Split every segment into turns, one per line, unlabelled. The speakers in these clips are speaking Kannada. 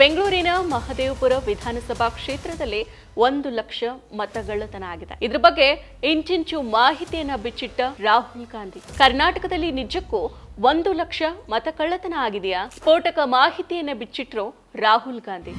ಬೆಂಗಳೂರಿನ ಮಹದೇವಪುರ ವಿಧಾನಸಭಾ ಕ್ಷೇತ್ರದಲ್ಲಿ ಒಂದು ಲಕ್ಷ ಮತಗಳ್ಳತನ ಆಗಿದೆ ಇದ್ರ ಬಗ್ಗೆ ಇಂಚಿಂಚು ಮಾಹಿತಿಯನ್ನ ಬಿಚ್ಚಿಟ್ಟ ರಾಹುಲ್ ಗಾಂಧಿ. ಕರ್ನಾಟಕದಲ್ಲಿ ನಿಜಕ್ಕೂ ಒಂದು ಲಕ್ಷ ಮತಕಳ್ಳತನ ಆಗಿದೆಯಾ? ಸ್ಫೋಟಕ ಮಾಹಿತಿಯನ್ನ ಬಿಚ್ಚಿಟ್ರು ರಾಹುಲ್ ಗಾಂಧಿ.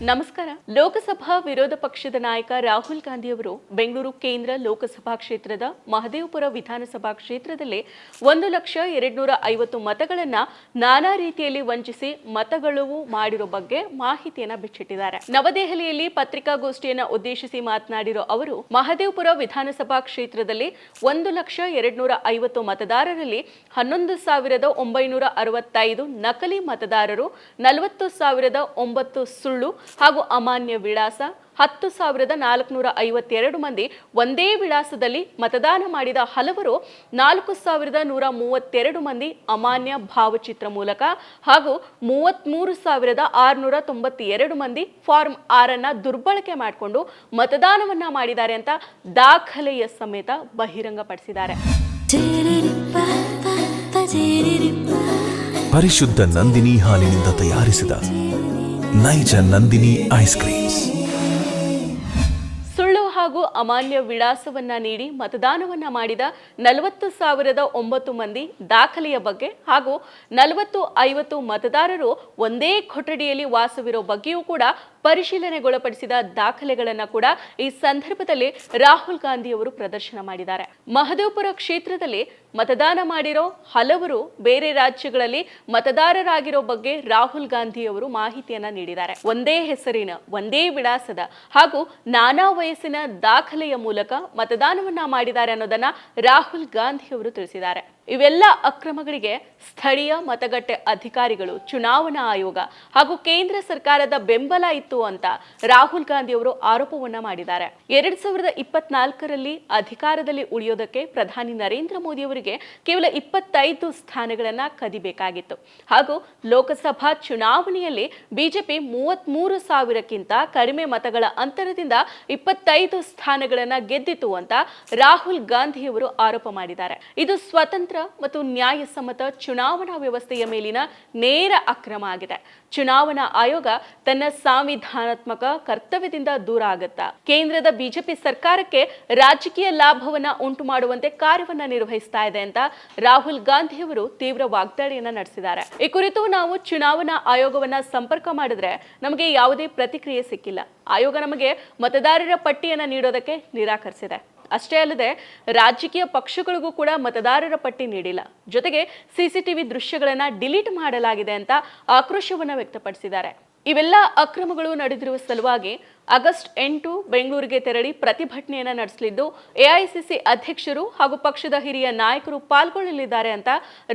ನಮಸ್ಕಾರ. ಲೋಕಸಭಾ ವಿರೋಧ ಪಕ್ಷದ ನಾಯಕ ರಾಹುಲ್ ಗಾಂಧಿ ಅವರು ಬೆಂಗಳೂರು ಕೇಂದ್ರ ಲೋಕಸಭಾ ಕ್ಷೇತ್ರದ ಮಹದೇವಪುರ ವಿಧಾನಸಭಾ ಕ್ಷೇತ್ರದಲ್ಲಿ ಒಂದು ಲಕ್ಷ ಎರಡ್ನೂರ ಐವತ್ತು ಮತಗಳನ್ನ ನಾನಾ ರೀತಿಯಲ್ಲಿ ವಂಚಿಸಿ ಮತಗಳವು ಮಾಡಿರೋ ಬಗ್ಗೆ ಮಾಹಿತಿಯನ್ನ ಬಿಚ್ಚಿಟ್ಟಿದ್ದಾರೆ. ನವದೆಹಲಿಯಲ್ಲಿ ಪತ್ರಿಕಾಗೋಷ್ಠಿಯನ್ನ ಉದ್ದೇಶಿಸಿ ಮಾತನಾಡಿರೋ ಅವರು, ಮಹದೇವಪುರ ವಿಧಾನಸಭಾ ಕ್ಷೇತ್ರದಲ್ಲಿ ಒಂದು ಲಕ್ಷ ಎರಡ್ನೂರ ಐವತ್ತು ಮತದಾರರಲ್ಲಿ ಹನ್ನೊಂದು ಸಾವಿರದ ಒಂಬೈನೂರ ಅರವತ್ತೈದು ನಕಲಿ ಮತದಾರರು, ನಲವತ್ತು ಸಾವಿರದ ಒಂಬತ್ತು ಸುಳ್ಳು ಹಾಗೂ ಅಮಾನ್ಯ ವಿಳಾಸ ಹತ್ತು ಸಾವಿರದ ನಾಲ್ಕುನೂರ ಐವತ್ತೆರಡು ಮಂದಿ ಒಂದೇ ವಿಳಾಸದಲ್ಲಿ ಮತದಾನ ಮಾಡಿದ ಹಲವರು ನಾಲ್ಕು ಸಾವಿರದ ನೂರ ಮೂವತ್ತೆರಡು ಮಂದಿ ಅಮಾನ್ಯ ಭಾವಚಿತ್ರ ಮೂಲಕ ಹಾಗೂ ಮೂವತ್ತ್ಮೂರು ಸಾವಿರದ ಆರುನೂರ ತೊಂಬತ್ತೆರಡು ಮಂದಿ ಫಾರ್ಮ್ ಆರನ್ನು ದುರ್ಬಳಕೆ ಮಾಡಿಕೊಂಡು ಮತದಾನವನ್ನ ಮಾಡಿದ್ದಾರೆ ಅಂತ ದಾಖಲೆಯ ಸಮೇತ ಬಹಿರಂಗಪಡಿಸಿದ್ದಾರೆ.
ಪರಿಶುದ್ಧ ನಂದಿನಿ ಹಾಲಿನಿಂದ ತಯಾರಿಸಿದ ನೈಜ ನಂದಿನಿ ಐಸ್ ಕ್ರೀಮ್ಸ್
ಸುಳ್ಳು ಹಾಗೂ ಅಮಾನ್ಯ ವಿಳಾಸವನ್ನ ನೀಡಿ ಮತದಾನವನ್ನ ಮಾಡಿದ ನಲವತ್ತು ಸಾವಿರದ ಒಂಬತ್ತು ಮಂದಿ ದಾಖಲೆಯ ಬಗ್ಗೆ ಹಾಗೂ ನಲವತ್ತು ಐವತ್ತು ಮತದಾರರು ಒಂದೇ ಕೊಠಡಿಯಲ್ಲಿ ವಾಸವಿರೋ ಬಗ್ಗೆಯೂ ಕೂಡ ಪರಿಶೀಲನೆಗೊಳಪಡಿಸಿದ ದಾಖಲೆಗಳನ್ನು ಕೂಡ ಈ ಸಂದರ್ಭದಲ್ಲಿ ರಾಹುಲ್ ಗಾಂಧಿ ಅವರು ಪ್ರದರ್ಶನ ಮಾಡಿದ್ದಾರೆ. ಮಹದೇವಪುರ ಕ್ಷೇತ್ರದಲ್ಲಿ ಮತದಾನ ಮಾಡಿರೋ ಹಲವರು ಬೇರೆ ರಾಜ್ಯಗಳಲ್ಲಿ ಮತದಾರರಾಗಿರೋ ಬಗ್ಗೆ ರಾಹುಲ್ ಗಾಂಧಿ ಅವರು ಮಾಹಿತಿಯನ್ನ ನೀಡಿದ್ದಾರೆ. ಒಂದೇ ಹೆಸರಿನ, ಒಂದೇ ವಿಳಾಸದ ಹಾಗೂ ನಾನಾ ವಯಸ್ಸಿನ ದಾಖಲೆಯ ಮೂಲಕ ಮತದಾನವನ್ನ ಮಾಡಿದ್ದಾರೆ ಅನ್ನೋದನ್ನ ರಾಹುಲ್ ಗಾಂಧಿ ಅವರು ತಿಳಿಸಿದ್ದಾರೆ. ಇವೆಲ್ಲ ಅಕ್ರಮಗಳಿಗೆ ಸ್ಥಳೀಯ ಮತಗಟ್ಟೆ ಅಧಿಕಾರಿಗಳು, ಚುನಾವಣಾ ಆಯೋಗ ಹಾಗೂ ಕೇಂದ್ರ ಸರ್ಕಾರದ ಬೆಂಬಲ ಇತ್ತು ಅಂತ ರಾಹುಲ್ ಗಾಂಧಿ ಅವರು ಆರೋಪವನ್ನ ಮಾಡಿದ್ದಾರೆ. ಎರಡ್ ಸಾವಿರದ ಇಪ್ಪತ್ನಾಲ್ಕರಲ್ಲಿ ಅಧಿಕಾರದಲ್ಲಿ ಉಳಿಯೋದಕ್ಕೆ ಪ್ರಧಾನಿ ನರೇಂದ್ರ ಮೋದಿ ಅವರಿಗೆ ಕೇವಲ ಇಪ್ಪತ್ತೈದು ಸ್ಥಾನಗಳನ್ನ ಕದಿಬೇಕಾಗಿತ್ತು. ಹಾಗೂ ಲೋಕಸಭಾ ಚುನಾವಣೆಯಲ್ಲಿ ಬಿಜೆಪಿ ಮೂವತ್ಮೂರು ಸಾವಿರಕ್ಕಿಂತ ಕಡಿಮೆ ಮತಗಳ ಅಂತರದಿಂದ ಇಪ್ಪತ್ತೈದು ಸ್ಥಾನಗಳನ್ನ ಗೆದ್ದಿತು ಅಂತ ರಾಹುಲ್ ಗಾಂಧಿ ಅವರು ಆರೋಪ ಮಾಡಿದ್ದಾರೆ. ಇದು ಸ್ವತಂತ್ರ ಮತ್ತು ನ್ಯಾಯಸಮ್ಮತ ಚುನಾವಣಾ ವ್ಯವಸ್ಥೆಯ ಮೇಲಿನ ನೇರ ಅಕ್ರಮ ಆಗಿದೆ. ಚುನಾವಣಾ ಆಯೋಗ ತನ್ನ ಸಾಂವಿಧಾನಾತ್ಮಕ ಕರ್ತವ್ಯದಿಂದ ದೂರ ಆಗುತ್ತಾ? ಕೇಂದ್ರದ ಬಿಜೆಪಿ ಸರ್ಕಾರಕ್ಕೆ ರಾಜಕೀಯ ಲಾಭವನ್ನ ಉಂಟು ಮಾಡುವಂತೆ ಕಾರ್ಯವನ್ನ ನಿರ್ವಹಿಸ್ತಾ ಇದೆ ಅಂತ ರಾಹುಲ್ ಗಾಂಧಿ ಅವರು ತೀವ್ರ ವಾಗ್ದಾಳಿಯನ್ನ ನಡೆಸಿದ್ದಾರೆ. ಈ ಕುರಿತು ನಾವು ಚುನಾವಣಾ ಆಯೋಗವನ್ನ ಸಂಪರ್ಕ ಮಾಡಿದ್ರೆ ನಮಗೆ ಯಾವುದೇ ಪ್ರತಿಕ್ರಿಯೆ ಸಿಕ್ಕಿಲ್ಲ. ಆಯೋಗ ನಮಗೆ ಮತದಾರರ ಪಟ್ಟಿಯನ್ನು ನೀಡೋದಕ್ಕೆ ನಿರಾಕರಿಸಿದೆ. ಅಷ್ಟೇ ಅಲ್ಲದೆ ರಾಜಕೀಯ ಪಕ್ಷಗಳಿಗೂ ಕೂಡ ಮತದಾರರ ಪಟ್ಟಿ ನೀಡಿಲ್ಲ. ಜೊತೆಗೆ ಸಿಸಿಟಿವಿ ದೃಶ್ಯಗಳನ್ನು ಡಿಲೀಟ್ ಮಾಡಲಾಗಿದೆ ಅಂತ ಆಕ್ರೋಶವನ್ನ ವ್ಯಕ್ತಪಡಿಸಿದ್ದಾರೆ. ಇವೆಲ್ಲ ಅಕ್ರಮಗಳು ನಡೆದಿರುವ ಸಲುವಾಗಿ ಆಗಸ್ಟ್ ಎಂಟು ಬೆಂಗಳೂರಿಗೆ ತೆರಳಿ ಪ್ರತಿಭಟನೆಯನ್ನು ನಡೆಸಲಿದ್ದು, ಎಐಸಿಸಿ ಅಧ್ಯಕ್ಷರು ಹಾಗೂ ಪಕ್ಷದ ಹಿರಿಯ ನಾಯಕರು ಪಾಲ್ಗೊಳ್ಳಲಿದ್ದಾರೆ ಅಂತ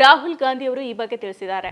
ರಾಹುಲ್ ಗಾಂಧಿ ಅವರು ಈ ಬಗ್ಗೆ ತಿಳಿಸಿದ್ದಾರೆ.